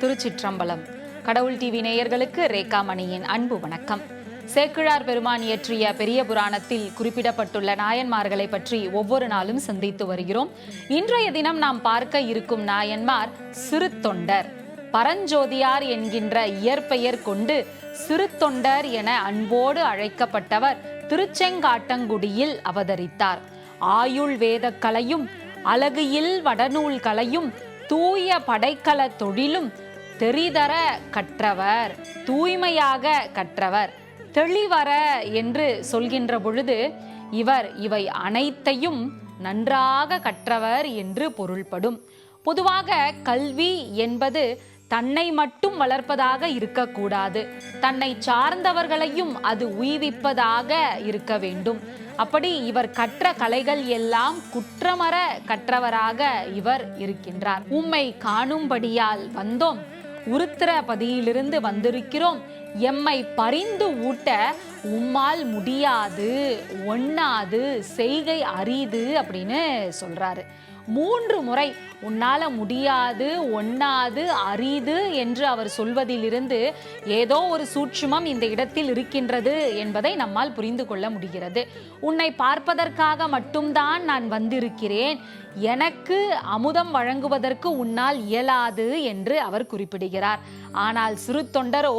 திருச்சிற்றம்பலம். கடவுள் டிவி நேயர்களுக்கு ரேகாமணியின் அன்பு வணக்கம். சேக்கிழார் பெருமான் இயற்றிய பெரிய புராணத்தில் குறிப்பிடப்பட்டுள்ள நாயன்மார்களை பற்றி ஒவ்வொரு நாளும் சிந்தித்து வருகிறோம். இன்றைய தினம் நாம் பார்க்க இருக்கும் நாயன்மார் சிறு தொண்டர் பரஞ்சோதியார் என்கின்ற இயற்பெயர் கொண்டு சிறு தொண்டர் என அன்போடு அழைக்கப்பட்டவர் திருச்செங்காட்டங்குடியில் அவதரித்தார். ஆயுள் வேதக்கலையும் அழகியில் வடநூல் கலையும் தூய படைக்கல தொழிலும் தெரிதர கற்றவர் தூய்மையாக கற்றவர் தெளிவர என்று சொல்கின்ற பொழுது இவர் இவை அனைத்தையும் நன்றாக கற்றவர் என்று பொருள்படும். பொதுவாக கல்வி என்பது தன்னை மட்டும் வளர்ப்பதாக இருக்கக்கூடாது. தன்னை சார்ந்தவர்களையும் அது உய்விப்பதாக இருக்க வேண்டும். அப்படி இவர் கற்ற கலைகள் எல்லாம் குற்றமற கற்றவராக இவர் இருக்கின்றார். உம்மை காணும்படியால் வந்தோம். உருத்திரபதியிலிருந்து வந்திருக்கிறோம். எம்மை பரிந்து ஊட்ட உம்மால் முடியாது ஒண்ணாது செய்கை அரிது அப்படின்னு சொல்றாரு. மூன்று முறை உன்னால முடியாது ஒண்ணாது அரிது என்று அவர் சொல்வதிலிருந்து ஏதோ ஒரு சூட்சுமம் இந்த இடத்தில் இருக்கின்றது என்பதை நம்மால் புரிந்து கொள்ள முடிகிறது. உன்னை பார்ப்பதற்காக மட்டும்தான் நான் வந்திருக்கிறேன். எனக்கு அமுதம் வழங்குவதற்கு உன்னால் இயலாது என்று அவர் குறிப்பிடுகிறார். ஆனால் சிறு தொண்டரோ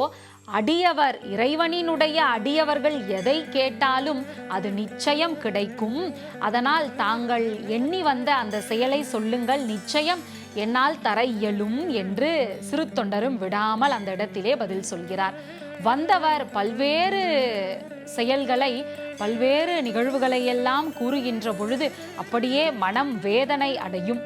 அடியவர் இறைவனினுடைய அடியவர்கள் எதை கேட்டாலும் அது நிச்சயம் கிடைக்கும். அதனால் தாங்கள் எண்ணி வந்த அந்த செயலை சொல்லுங்கள். நிச்சயம் என்னால் தர இயலும் என்று சிறு தொண்டரும் விடாமல் அந்த இடத்திலே பதில் சொல்கிறார். வந்தவர் பல்வேறு செயல்களை பல்வேறு நிகழ்வுகளை எல்லாம் கூறுகின்ற பொழுது அப்படியே மனம் வேதனை அடையும்.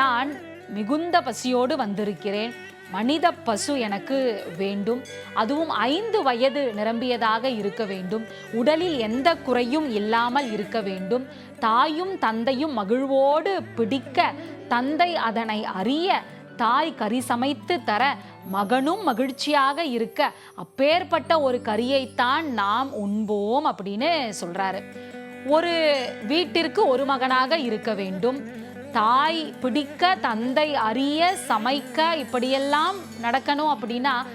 நான் மிகுந்த பசியோடு வந்திருக்கிறேன். மனித பசு எனக்கு வேண்டும். அதுவும் ஐந்து வயது நிரம்பியதாக இருக்க வேண்டும். உடலில் எந்த குறையும் இல்லாமல் இருக்க வேண்டும். தாயும் தந்தையும் மகிழ்வோடு பிடிக்க தந்தை அதனை அறிய தாய் கறி சமைத்து தர மகனும் மகிழ்ச்சியாக இருக்க அப்பேற்பட்ட ஒரு கறியைத்தான் நாம் உண்போம் அப்படின்னு சொல்றாரு. ஒரு வீட்டிற்கு ஒரு மகனாக இருக்க வேண்டும். தாய் பிடிக்க தந்தை அறிய சமைக்க இப்படியெல்லாம் நடக்கணும் அப்படின்னா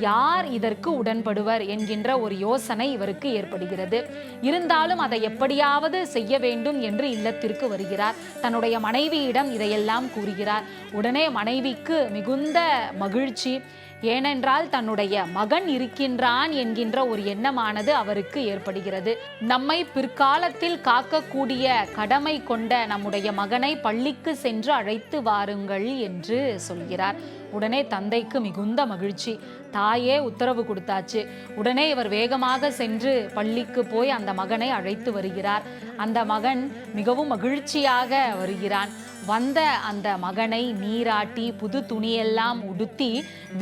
யார் இதற்கு உடன்படுவர் என்கின்ற ஒரு யோசனை இவருக்கு ஏற்படுகிறது. இருந்தாலும் அதை எப்படியாவது செய்ய வேண்டும் என்று இல்லத்திற்கு வருகிறார். தன்னுடைய மனைவியிடம் இதையெல்லாம் கூறுகிறார். உடனே மனைவிக்கு மிகுந்த மகிழ்ச்சி ஏனென்றால் தன்னுடைய மகன் இருக்கின்றான் என்கின்ற ஒரு எண்ணமானது அவருக்கு ஏற்படுகிறது. நம்மை பிற்காலத்தில் காக்கக்கூடிய கடமை கொண்ட நம்முடைய மகனை பள்ளிக்கு சென்று அழைத்து வாருங்கள் என்று சொல்கிறார். உடனே தந்தைக்கு மிகுந்த மகிழ்ச்சி. தாயே உத்தரவு கொடுத்தாச்சு. உடனே இவர் வேகமாக சென்று பள்ளிக்கு போய் அந்த மகனை அழைத்து வருகிறார். அந்த மகன் மிகவும் மகிழ்ச்சியாக வருகிறான். வந்த அந்த மகனை நீராட்டி புது துணியெல்லாம் உடுத்தி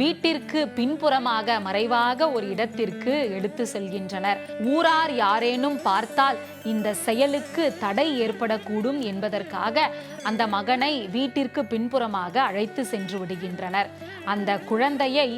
வீட்டிற்கு பின்புறமாக மறைவாக ஒரு இடத்திற்கு எடுத்து செல்கின்றனர். ஊரார் யாரேனும் பார்த்தால் இந்த செயலுக்கு தடை ஏற்படக்கூடும் என்பதற்காக அந்த மகனை வீட்டிற்கு பின்புறமாக அழைத்து சென்று விடுகின்றனர். அந்த குழந்தையை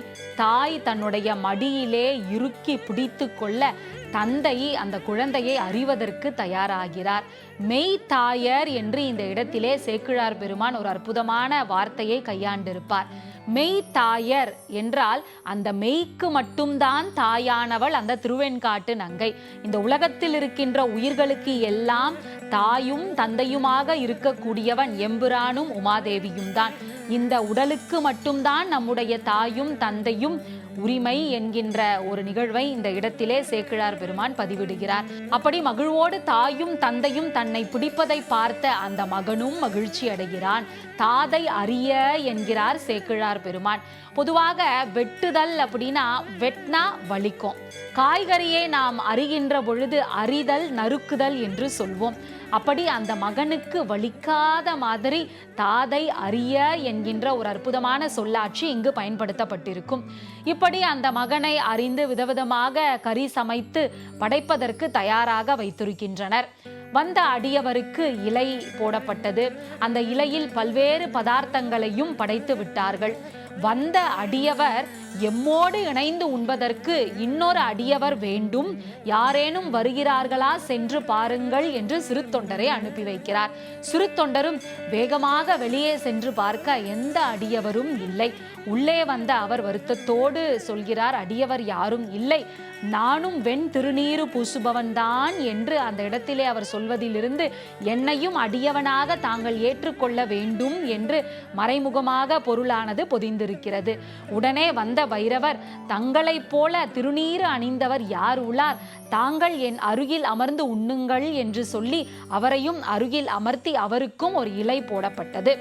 தாய் தன்னுடைய மடியிலே இறுக்கி பிடித்து கொள்ள தந்தை அந்த குழந்தையை அறிவதற்கு தயாராகிறார். மெய் தாயர் என்று இந்த இடத்திலே சேக்கிழார் பெருமான் ஒரு அற்புதமான வார்த்தையை கையாண்டிருப்பார். மெய் தாயர் என்றால் அந்த மெய்க்கு மட்டும்தான் தாயானவள் அந்த திருவெண்காட்டு நங்கை. இந்த உலகத்தில் இருக்கின்ற உயிர்களுக்கு எல்லாம் தாயும் தந்தையுமாக இருக்கக்கூடியவன் எம்புரானும் உமாதேவியும் தான் இந்த உடலுக்கு மட்டும்தான் நம்முடைய தாயும் தந்தையும் உரிமை என்கின்ற ஒரு நிகழ்வை இந்த இடத்திலே சேக்கிழார் பெருமான் பதிவிடுகிறார். அப்படி மகிழ்வோடு தாயும் தந்தையும் தன் தன்னை பிடிப்பதை பார்த்த அந்த மகனும் மகிழ்ச்சி அடைகிறான். தாதை அறிய என்கிறார் சேக்கிழார் பெருமான். பொதுவாக வெட்டுதல் அப்படின்னா வெட்னா வலிக்கும். காய்கறியை நாம் அறிகின்ற பொழுது அறிதல் நறுக்குதல் என்று சொல்வோம். அப்படி அந்த மகனுக்கு வலிக்காத மாதிரி தாதை அறிய என்கின்ற ஒரு அற்புதமான சொல்லாட்சி இங்கு பயன்படுத்தப்பட்டிருக்கும். இப்படி அந்த மகனை அறிந்து விதவிதமாக கறி சமைத்து படைப்பதற்கு தயாராக வைத்திருக்கின்றனர். வந்த அடியவருக்கு இலை போடப்பட்டது. அந்த இலையில் பல்வேறு பதார்த்தங்களையும் படைத்து விட்டார்கள். வந்த அடியவர் எம்மோடு இணைந்து உண்பதற்கு இன்னொரு அடியவர் வேண்டும். யாரேனும் வருகிறார்களா சென்று பாருங்கள் என்று சிறு தொண்டரை அனுப்பி வைக்கிறார். சிறு தொண்டரும் வேகமாக வெளியே சென்று பார்க்க எந்த அடியவரும் இல்லை. உள்ளே வந்த அவர் வருத்தத்தோடு சொல்கிறார் அடியவர் யாரும் இல்லை. நானும் வெண் திருநீறு பூசுபவன்தான் என்று அந்த இடத்திலே அவர் சொல்வதிலிருந்து என்னையும் அடியவனாக தாங்கள் ஏற்றுக்கொள்ள வேண்டும் என்று மறைமுகமாக பொருளானது பொதிந்திருக்கிறது. உடனே வந்த வைரவர். தங்களைப் போல திருநீறு அணிந்தவர் யார் உள்ளார் தாங்கள் என் அருகில் அமர்ந்து உண்ணுங்கள் என்று சொல்லி அவரையும் அருகில் அமர்த்தி அவருக்கும் ஒரு இலை போடப்பட்டது.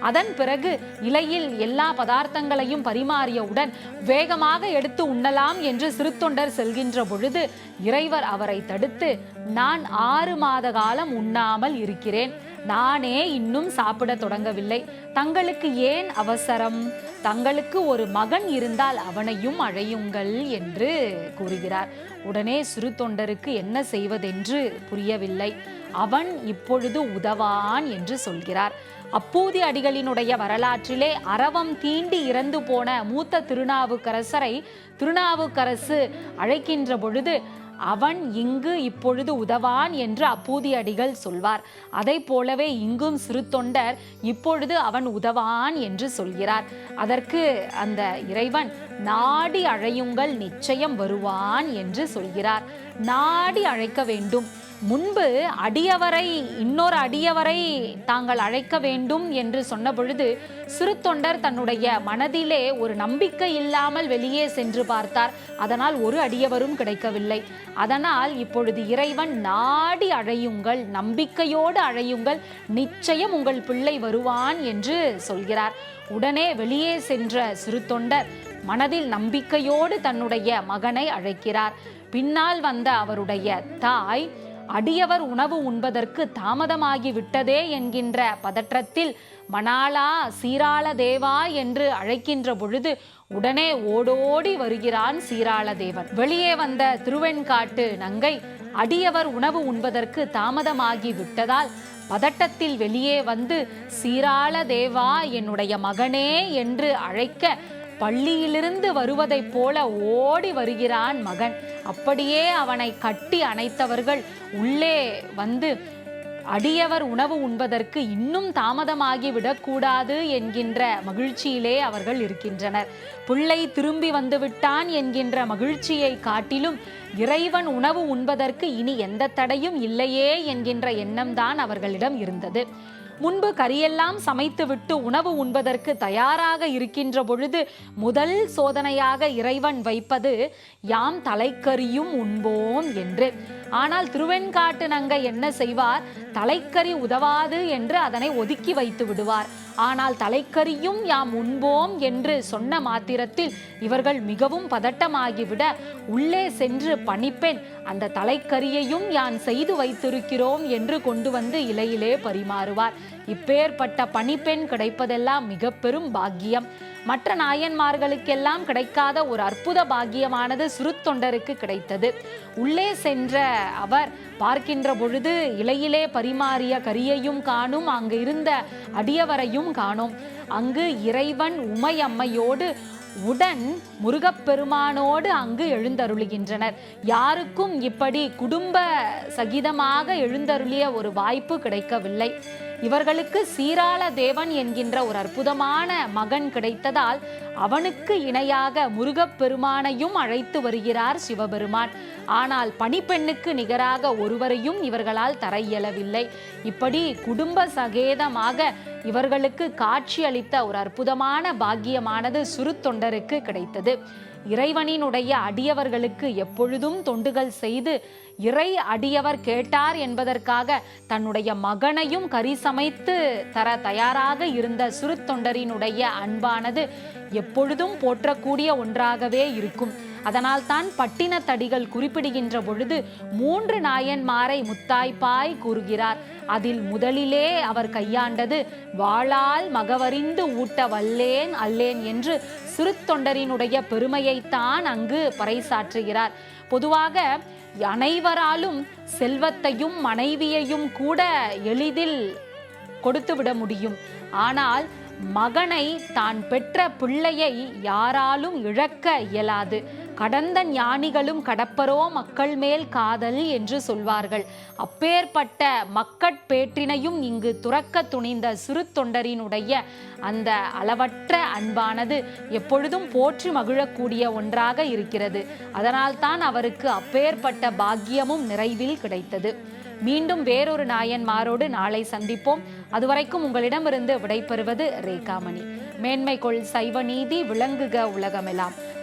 அதன் பிறகு இலையில் எல்லா பதார்த்தங்களையும் பரிமாறியவுடன் வேகமாக எடுத்து உண்ணலாம் என்று சிறுத்தொண்டர் செல்கின்ற பொழுது இறைவர் அவரை தடுத்து நான் ஆறு மாத காலம் உண்ணாமல் இருக்கிறேன். நானே இன்னும் சாப்பிட தொடங்கவில்லை. தங்களுக்கு ஏன் அவசரம்? தங்களுக்கு ஒரு மகன் இருந்தால் அவனையும் அழையுங்கள் என்று கூறுகிறார். உடனே சிறு தொண்டருக்கு என்ன செய்வதென்று புரியவில்லை. அவன் இப்பொழுது உதவான் என்று சொல்கிறார். அப்பூதி அடிகளினுடைய வரலாற்றிலே அரவம் தீண்டி இறந்து போன மூத்த திருநாவுக்கரசரை திருநாவுக்கரசு அழைக்கின்ற பொழுது அவன் இங்கு இப்பொழுது உதவான் என்று அப்பூதி அடிகள் சொல்வார். அதை போலவே இங்கும் சிறு தொண்டர் இப்பொழுது அவன் உதவான் என்று சொல்கிறார். அதற்கு அந்த இறைவன் நாடி அழையுங்கள் நிச்சயம் வருவான் என்று சொல்கிறார். நாடி அழைக்க வேண்டும். முன்பு அடியவரை இன்னொரு அடியவரை தாங்கள் அழைக்க வேண்டும் என்று சொன்ன பொழுது சிறு தொண்டர் தன்னுடைய மனதிலே ஒரு நம்பிக்கை இல்லாமல் வெளியே சென்று பார்த்தார். அதனால் ஒரு அடியவரும் கிடைக்கவில்லை. அதனால் இப்பொழுது இறைவன் நாடி அழையுங்கள் நம்பிக்கையோடு அழையுங்கள் நிச்சயம் உங்கள் பிள்ளை வருவான் என்று சொல்கிறார். உடனே வெளியே சென்ற சிறு தொண்டர் மனதில் நம்பிக்கையோடு தன்னுடைய மகனை அழைக்கிறார். பின்னால் வந்த அவருடைய தாய் அடியவர் உணவு உண்பதற்கு தாமதமாகி விட்டதே என்கின்ற பதற்றத்தில் மணாலா சீராள தேவா என்று அழைக்கின்ற பொழுது உடனே ஓடோடி வருகிறான் சீராள தேவன் வெளியே வந்த திருவெண்காட்டு நங்கை அடியவர் உணவு உண்பதற்கு தாமதமாகி விட்டதால் பதட்டத்தில் வெளியே வந்து சீராள தேவா என்னுடைய மகனே என்று அழைக்க பள்ளியிலிருந்து வருவதைப் போல ஓடி வருகிறான் மகன். அப்படியே அவனை கட்டி அணைத்தவர்கள் உள்ளே வந்து அடியவர் உணவு உண்பதற்கு இன்னும் தாமதமாகி விடக்கூடாது என்கின்ற மகிழ்ச்சியிலே அவர்கள் இருக்கின்றனர். பிள்ளை திரும்பி வந்துவிட்டான் என்கின்ற மகிழ்ச்சியை காட்டிலும் இறைவன் உணவு உண்பதற்கு இனி எந்த தடையும் இல்லையே என்கின்ற எண்ணம்தான் அவர்களிடம் இருந்தது. முன்பு கரியெல்லாம் சமைத்துவிட்டு உணவு உண்பதற்கு தயாராக இருக்கின்ற பொழுது முதல் சோதனையாக இறைவன் வைப்பது யாம் தலைக்கறியும் உண்போம் என்று. ஆனால் திருவெண்காட்டு நங்க என்ன செய்வார்? தலைக்கறி உதவாது என்று அதனை ஒதுக்கி வைத்து விடுவார். ஆனால் தலைக்கறியும் யாம் உண்போம் என்று சொன்ன மாத்திரத்தில் இவர்கள் மிகவும் பதட்டமாகிவிட உள்ளே சென்று பணிப்பெண் அந்த தலைக்கறியையும் யான் செய்து வைத்திருக்கிறோம் என்று கொண்டு வந்து இலையிலே பரிமாறுவார். இப்பேற்பட்ட பணிப்பெண் கிடைப்பதெல்லாம் மிக பெரும் பாக்கியம். மற்ற நாயன்மார்களுக்கெல்லாம் கிடைக்காத ஒரு அற்புத பாக்கியமானது சுருத்தொண்டருக்கு கிடைத்தது. உள்ளே சென்ற அவர் பார்க்கின்ற பொழுது இலையிலே பரிமாறிய கரியையும் காணும் அங்கு இருந்த அடியவரையும் காணும். அங்கு இறைவன் உமையம்மையோடு உடன் முருகப்பெருமானோடு அங்கு எழுந்தருளுகின்றனர். யாருக்கும் இப்படி குடும்ப சகிதமாக எழுந்தருளிய ஒரு வாய்ப்பு கிடைக்கவில்லை. இவர்களுக்கு சீராள தேவன் என்கின்ற ஒரு அற்புதமான மகன் கிடைத்ததால் அவனுக்கு இணையாக முருகப்பெருமானையும் அழைத்து வருகிறார் சிவபெருமான். ஆனால் பணிப்பெண்ணுக்கு நிகராக ஒருவரையும் இவர்களால் தர இயலவில்லை இப்படி குடும்ப சகேதமாக இவர்களுக்கு காட்சி அளித்த ஒரு அற்புதமான பாக்கியமானது சுருத்தொண்டருக்கு கிடைத்தது. இறைவனினுடைய அடியவர்களுக்கு எப்பொழுதும் தொண்டுகள் செய்து இறை அடியவர் கேட்டார் என்பதற்காக தன்னுடைய மகனையும் கரிசமைத்து தர தயாராக இருந்த சுருத்தொண்டரினுடைய அன்பானது எப்பொழுதும் போற்றக்கூடிய ஒன்றாகவே இருக்கும். அதனால் தான் பட்டினத்தடிகள் குறிப்பிடுகின்ற பொழுது மூன்று நாயன்மாரை முத்தாய்ப்பாய் கூறுகிறார். அதில் முதலிலே அவர் கையாண்டது வாளால் மகவறிந்து ஊட்ட வல்லேன் அல்லேன் என்று சிறுத்தொண்டரினுடைய பெருமையைத்தான் அங்கு பறைசாற்றுகிறார். பொதுவாக அனைவராலும் செல்வத்தையும் மனைவியையும் கூட எளிதில் கொடுத்துவிட முடியும். ஆனால் மகனை தான் பெற்ற பிள்ளையை யாராலும் இழக்க இயலாது. கடந்த ஞானிகளும் கடப்பரோ மக்கள் மேல் காதல் என்று சொல்வார்கள். அப்பேற்பட்ட மக்கட்பேற்றினையும் இங்கு துறக்க துணிந்த சிறு தொண்டரினுடைய அந்த அளவற்ற அன்பானது எப்பொழுதும் போற்றி மகிழக்கூடிய ஒன்றாக இருக்கிறது. அதனால்தான் அவருக்கு அப்பேற்பட்ட பாக்கியமும் நிறைவில் கிடைத்தது. மீண்டும் வேறொரு நாயன்மாரோடு நாளை சந்திப்போம். அதுவரைக்கும் உங்களிடமிருந்து விடைபெறுவது ரேகாமணி. மேன்மை கொள் சைவ நீதி விளங்குக உலகமெல்லாம்